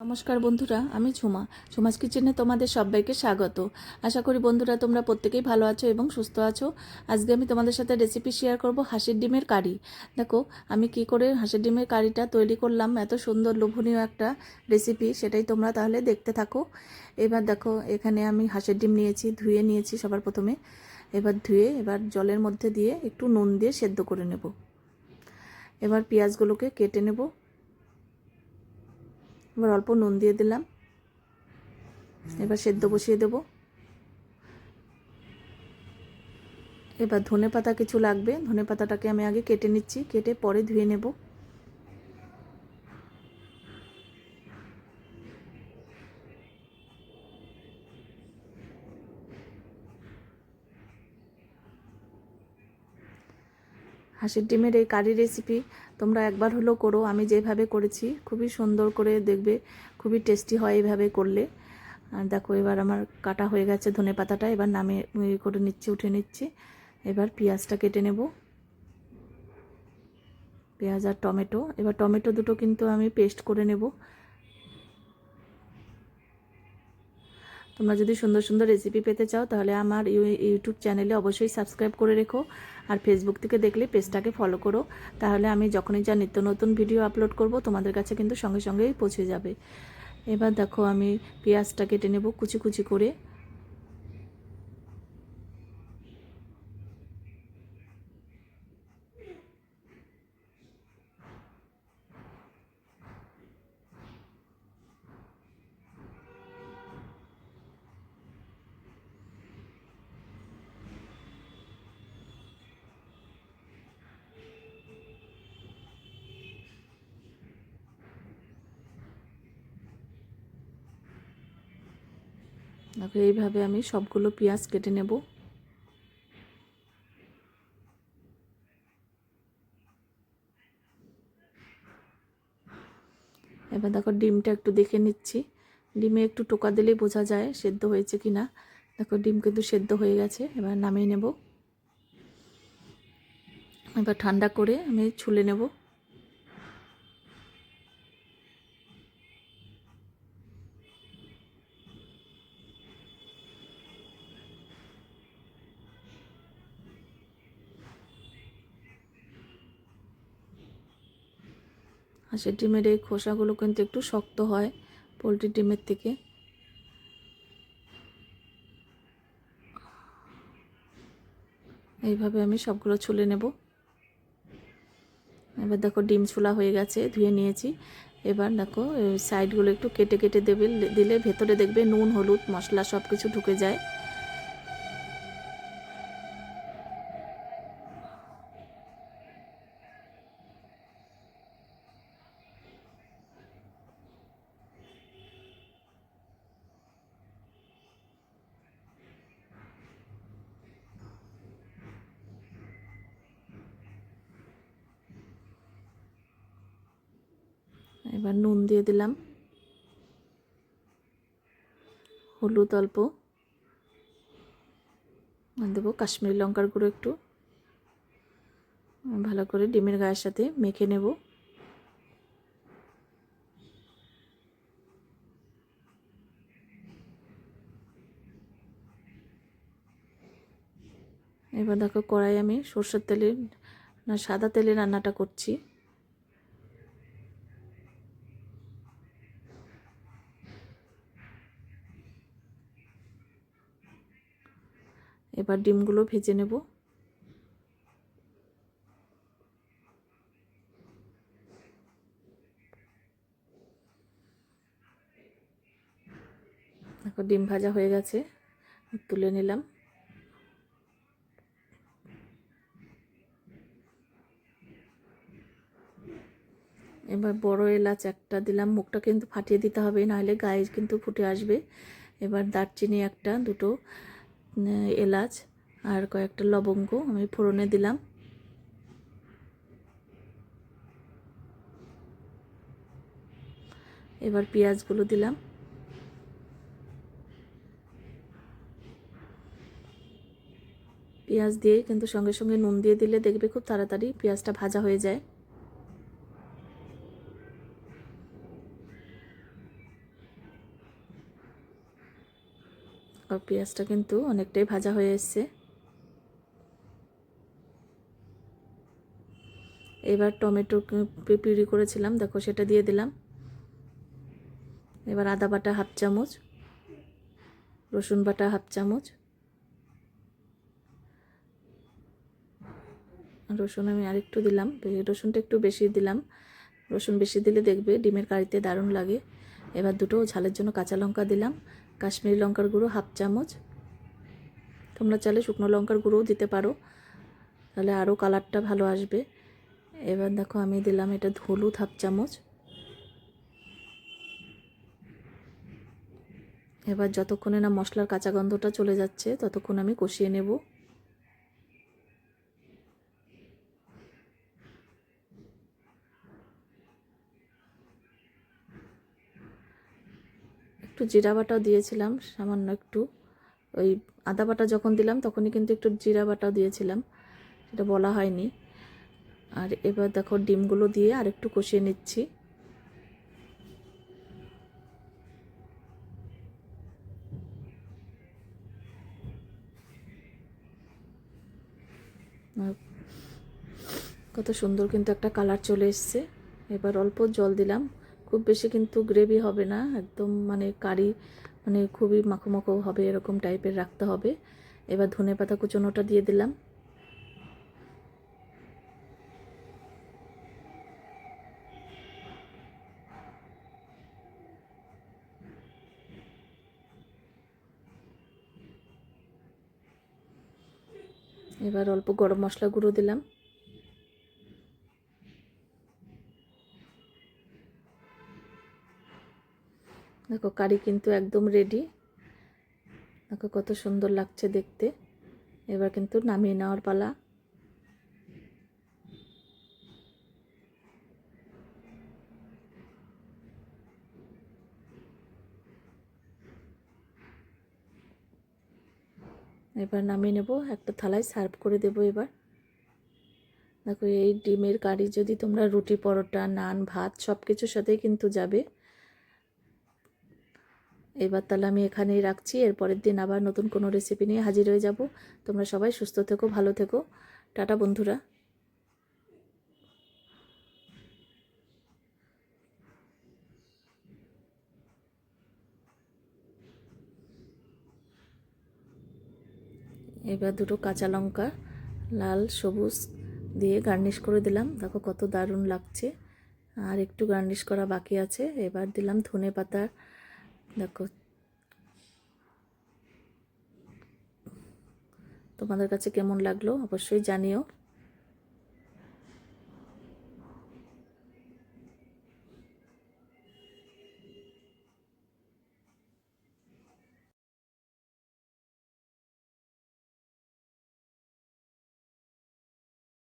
নমস্কার বন্ধুরা, আমি ঝুমা। ঝুমাস কিচেনে তোমাদের সবাইকে স্বাগত। আশা করি বন্ধুরা তোমরা প্রত্যেকেই ভালো আছো এবং সুস্থ আছো। আজকে আমি তোমাদের সাথে রেসিপি শেয়ার করব হাঁসের ডিমের কারি। দেখো, আমি কি করে হাঁসের ডিমের কারিটা তৈরি করলাম, এত সুন্দর লোভনীয় একটা রেসিপি সেটাই তোমরা তাহলে দেখতে থাকো। এবার দেখো, এখানে আমি হাঁসের ডিম নিয়েছি, ধুয়ে নিয়েছি সবার প্রথমে। এবার ধুয়ে, এবার জলের মধ্যে দিয়ে একটু নুন দিয়ে সেদ্ধ করে নেব। এবার পেঁয়াজগুলোকে কেটে নেব। এবার অল্প নুন দিয়ে দিলাম। এবার সেদ্ধ বসিয়ে দেব। এবার ধনে পাতা কিছু লাগবে। ধনে পাতাটাকে আমি আগে কেটে নিচ্ছি, কেটে পরে ধুয়ে নেব। হাঁসের ডিমের এই কারি রেসিপি তোমরা একবার হলো করো। আমি যেভাবে করেছি, খুবই সুন্দর করে দেখবে, খুবই টেস্টি হয় এইভাবে করলে। আর দেখো, এবার আমার কাটা হয়ে গেছে ধনে পাতাটা, এবার নামে ইয়ে করে নিচ্ছি, উঠে নিচ্ছি। এবার পেঁয়াজটা কেটে নেব। পেঁয়াজ আর টমেটো, এবার টমেটো দুটো কিন্তু আমি পেস্ট করে নেব। তোমরা যদি সুন্দর সুন্দর রেসিপি পেতে চাও, তাহলে আমার ইউটিউব চ্যানেলে অবশ্যই সাবস্ক্রাইব করে রেখো। আর ফেসবুক থেকে দেখলে পেজটাকে ফলো করো। তাহলে আমি যখনই যা নিত্য নতুন ভিডিও আপলোড করব, তোমাদের কাছে কিন্তু সঙ্গে সঙ্গেই পৌঁছে যাবে। এবার দেখো আমি পেঁয়াজটা কেটে নেব কুচি কুচি করে। দেখো এইভাবে আমি সবগুলো পেঁয়াজ কেটে নেব। এবার দেখো ডিমটা একটু দেখে নিচ্ছি। ডিমে একটু টোকা দিলেই বোঝা যায় সেদ্ধ হয়েছে কি না দেখো ডিম কিন্তু সেদ্ধ হয়ে গেছে, এবার নামিয়ে নেব। এবার ঠান্ডা করে আমি ছুলে নেব। হাঁসের ডিমের এই খোসাগুলো কিন্তু একটু শক্ত হয় পোলট্রির ডিমের থেকে। এইভাবে আমি সবগুলো ছুলে নেব। এবার দেখো ডিম ছোলা হয়ে গেছে, ধুয়ে নিয়েছি। এবার দেখো সাইডগুলো একটু কেটে কেটে দেবে, দিলে ভেতরে দেখবে নুন, হলুদ, মশলা সব কিছু ঢুকে যায়। এবার নুন দিয়ে দিলাম। হলুদ অল্প। দেবো কাশ্মীরি লঙ্কার গুঁড়ো একটু। ভালো করে ডিমের গায়ের সাথে মেখে নেব। এবার দেখো কড়াই আমি সর্ষের তেলে না সাদা তেলে রান্নাটা করছি। এবার ডিমগুলো ভেজে নেব। দেখো, ডিম ভাজা হয়ে গেছে, তুলে নিলাম। এবার বড় এলাচ একটা দিলাম, মুখটা কিন্তু ফাটিয়ে দিতে হবে, নাহলে গায়ে কিন্তু ফুটে আসবে। এবার দারচিনি একটা, দুটো এলাচ আর কয়েকটা লবঙ্গ আমি ফোড়নে দিলাম। এবার পেঁয়াজগুলো দিলাম। পেঁয়াজ দিয়ে কিন্তু সঙ্গে সঙ্গে নুন দিয়ে দিলে দেখবে খুব তাড়াতাড়ি পেঁয়াজটা ভাজা হয়ে যায়। আর পেঁয়াজটা কিন্তু অনেকটাই ভাজা হয়ে এসছে। এবার টমেটো পিউরি করেছিলাম, দেখো সেটা দিয়ে দিলাম। এবার আদা বাটা হাফ চামচ, রসুন বাটা হাফ চামচ। রসুন আমি আরেকটু দিলাম রসুনটা একটু বেশি দিলাম। রসুন বেশি দিলে দেখবে ডিমের কারিতে দারুণ লাগে। এবার দুটো ঝালের জন্য কাঁচা লঙ্কা দিলাম, কাশ্মীরি লঙ্কার গুঁড়ো হাফ চামচ। তোমরা চাইলে শুকনো লঙ্কার গুঁড়োও দিতে পারো, তাহলে আরও কালারটা ভালো আসবে। এবার দেখো আমি দিলাম এটা হলুদ হাফ চামচ। এবার যতক্ষণে না মশলার কাঁচা গন্ধটা চলে যাচ্ছে, ততক্ষণ আমি কষিয়ে নেব। জিরা বাটাও দিয়েছিলাম, সামান্য একটু। ওই আদা বাটা যখন দিলাম, তখনই কিন্তু একটু জিরা বাটাও দিয়েছিলাম, সেটা বলা হয়নি। আর এবার দেখো ডিমগুলো দিয়ে আর একটু কষিয়ে নিচ্ছি। কত সুন্দর কিন্তু একটা কালার চলে এসছে। এবার অল্প জল দিলাম। খুব বেশি কিন্তু গ্রেভি হবে না, একদম মানে কারি মানে খুবই মাখো মাখো হবে এরকম টাইপের রাখতে হবে। এবার ধনে পাতা কুচনোটা দিয়ে দিলাম। এবার অল্প গরম মশলা গুঁড়ো দিলাম। দেখো কারি কিন্তু একদম রেডি দেখো কত সুন্দর লাগছে দেখতে। এবার কিন্তু নামিয়ে নেওয়ার পালা। এবার নামিয়ে নেব, একটা থালায় সার্ভ করে দেব এবার। দেখো এই ডিমের কারি যদি তোমরা রুটি, পরোটা, নান, ভাত সব কিছুর সাথেই কিন্তু যাবে। এবার তাহলে আমি এখানেই রাখছি। এর পরের দিন আবার নতুন কোনো রেসিপি নিয়ে হাজির হয়ে যাব। তোমরা সবাই সুস্থ থেকো, ভালো থেকো। টাটা বন্ধুরা। এবার দুটো কাঁচা লঙ্কা, লাল, সবুজ দিয়ে গার্নিশ করে দিলাম। দেখো কত দারুণ লাগছে। আর একটু গার্নিশ করা বাকি আছে। এবার দিলাম ধনে পাতা দেখো। তোমাদের কাছে কেমন লাগল? অবশ্যই জানিও।